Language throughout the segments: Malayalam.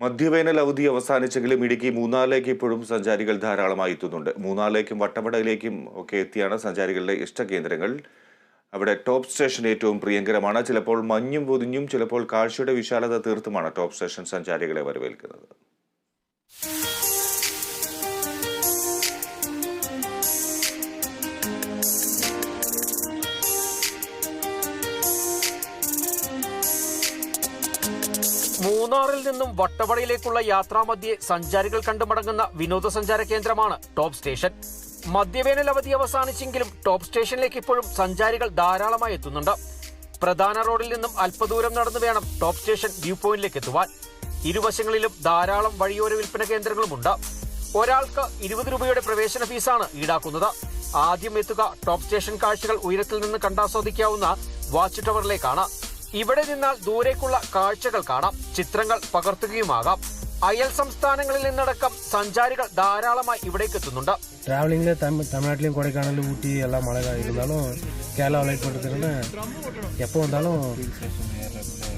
മധ്യവേനൽ അവധി അവസാനിച്ചെങ്കിലും ഇടുക്കി മൂന്നാറിലേക്ക് ഇപ്പോഴും സഞ്ചാരികൾ ധാരാളമായി എത്തുന്നുണ്ട്. മൂന്നാറിലേക്കും വട്ടവടയിലേക്കും ഒക്കെ എത്തിയാണ് സഞ്ചാരികളുടെ ഇഷ്ടകേന്ദ്രങ്ങൾ. അവിടെ ടോപ്പ് സ്റ്റേഷൻ ഏറ്റവും പ്രിയങ്കരമാണ്. ചിലപ്പോൾ മഞ്ഞും പൊതിഞ്ഞും ചിലപ്പോൾ കാഴ്ചയുടെ വിശാലത തീർത്തുമാണ് ടോപ്പ് സ്റ്റേഷൻ സഞ്ചാരികളെ വരവേൽക്കുന്നത്. മൂന്നാറിൽ നിന്നും വട്ടവടയിലേക്കുള്ള യാത്രാമധ്യേ സഞ്ചാരികൾ കണ്ടുമടങ്ങുന്ന വിനോദസഞ്ചാര കേന്ദ്രമാണ് ടോപ്പ് സ്റ്റേഷൻ. മധ്യവേനൽ അവധി അവസാനിച്ചെങ്കിലും ടോപ്പ് സ്റ്റേഷനിലേക്ക് ഇപ്പോഴും സഞ്ചാരികൾ ധാരാളമായി എത്തുന്നുണ്ട്. പ്രധാന റോഡിൽ നിന്നും അല്പദൂരം നടന്നു വേണം ടോപ്പ് സ്റ്റേഷൻ വ്യൂ പോയിന്റിലേക്ക് എത്തുവാൻ. ഇരുവശങ്ങളിലും ധാരാളം വഴിയോര വിൽപ്പന കേന്ദ്രങ്ങളുമുണ്ട്. ഒരാൾക്ക് ഇരുപത് രൂപയുടെ പ്രവേശന ഫീസാണ് ഈടാക്കുന്നത്. ആദ്യം എത്തുക ടോപ്പ് സ്റ്റേഷൻ കാഴ്ചകൾ ഉയരത്തിൽ നിന്ന് കണ്ടാസ്വദിക്കാവുന്ന വാച്ച് ടവറിലേക്കാണ്. ഇവിടെ നിന്നാൽ ദൂരേക്കുള്ള കാഴ്ചകൾ കാണാം ചിത്രങ്ങൾ പകർത്തുകയുമാകാം അയൽ സംസ്ഥാനങ്ങളിൽ നിന്നടക്കം സഞ്ചാരികൾ ധാരാളമായി ഇവിടേക്ക് എത്തുന്നുണ്ട് ட்ராவலிங்கில் தமிழ் தமிழ்நாட்டிலையும் கொடைக்கானல் ஊட்டி எல்லாம் மழை இருந்தாலும் கேரளா லைட் பண்ணுறதுன்னு எப்போ வந்தாலும்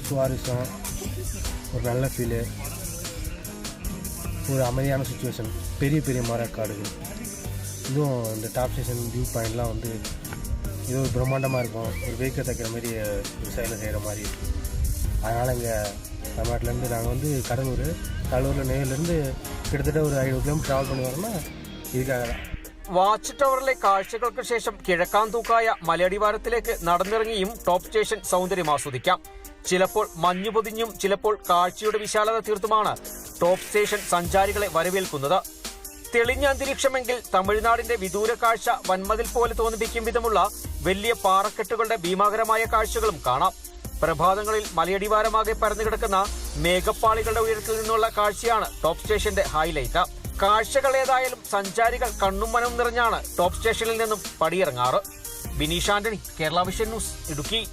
சுவாரஸ்யம் ஒரு நல்ல ஃபீலு ஒரு அமைதியான சுச்சுவேஷன் பெரிய பெரிய மரக்காடுகள் இதுவும் இந்த டாப் ஸ்டேஷன் வியூ பாயிண்ட்லாம் வந்து இது ஒரு பிரம்மாண்டமாக இருக்கும் ஒரு வெயிக்க தைக்கிற மாதிரி ஒரு சைடில் செய்கிற மாதிரி அதனால் இங்கே தமிழ்நாட்டிலேருந்து நாங்கள் வந்து கடலூர் கடலூரில் நெய்வேலிருந்து கிட்டத்தட்ட ஒரு ஐநூறு கிலோமீட்டர் ட்ராவல் பண்ணி வரோம்னா இதுக்காக தான் വാച്ച് ടവറിലെ കാഴ്ചകൾക്ക് ശേഷം കിഴക്കാന്തൂക്കായ മലയടിവാരത്തിലേക്ക് നടന്നിറങ്ങിയും ടോപ്പ് സ്റ്റേഷൻ സൗന്ദര്യം ആസ്വദിക്കാം ചിലപ്പോൾ മഞ്ഞു പൊതിഞ്ഞും ചിലപ്പോൾ കാഴ്ചയുടെ വിശാലത തീർത്തുമാണ് ടോപ്പ് സ്റ്റേഷൻ സഞ്ചാരികളെ വരവേൽക്കുന്നത് തെളിഞ്ഞ അന്തരീക്ഷമെങ്കിൽ തമിഴ്നാടിന്റെ വിദൂര കാഴ്ച വൻമതിൽ പോലെ തോന്നിപ്പിക്കും വിധമുള്ള വലിയ പാറക്കെട്ടുകളുടെ ഭീമാകരമായ കാഴ്ചകളും കാണാം. പ്രഭാതങ്ങളിൽ മലയടിവാരമാകെ പരന്നു കിടക്കുന്ന മേഘപ്പാളികളുടെ ഉയരത്തിൽ നിന്നുള്ള കാഴ്ചയാണ് ടോപ്പ് സ്റ്റേഷന്റെ ഹൈലൈറ്റ്. കാഴ്ചകൾ ഏതായാലും സഞ്ചാരികൾ കണ്ണും മനവും നിറഞ്ഞാണ് ടോപ്പ് സ്റ്റേഷനിൽ നിന്നും പടിയിറങ്ങാറ്. Bineesh Antony Kerala vision news Idukki.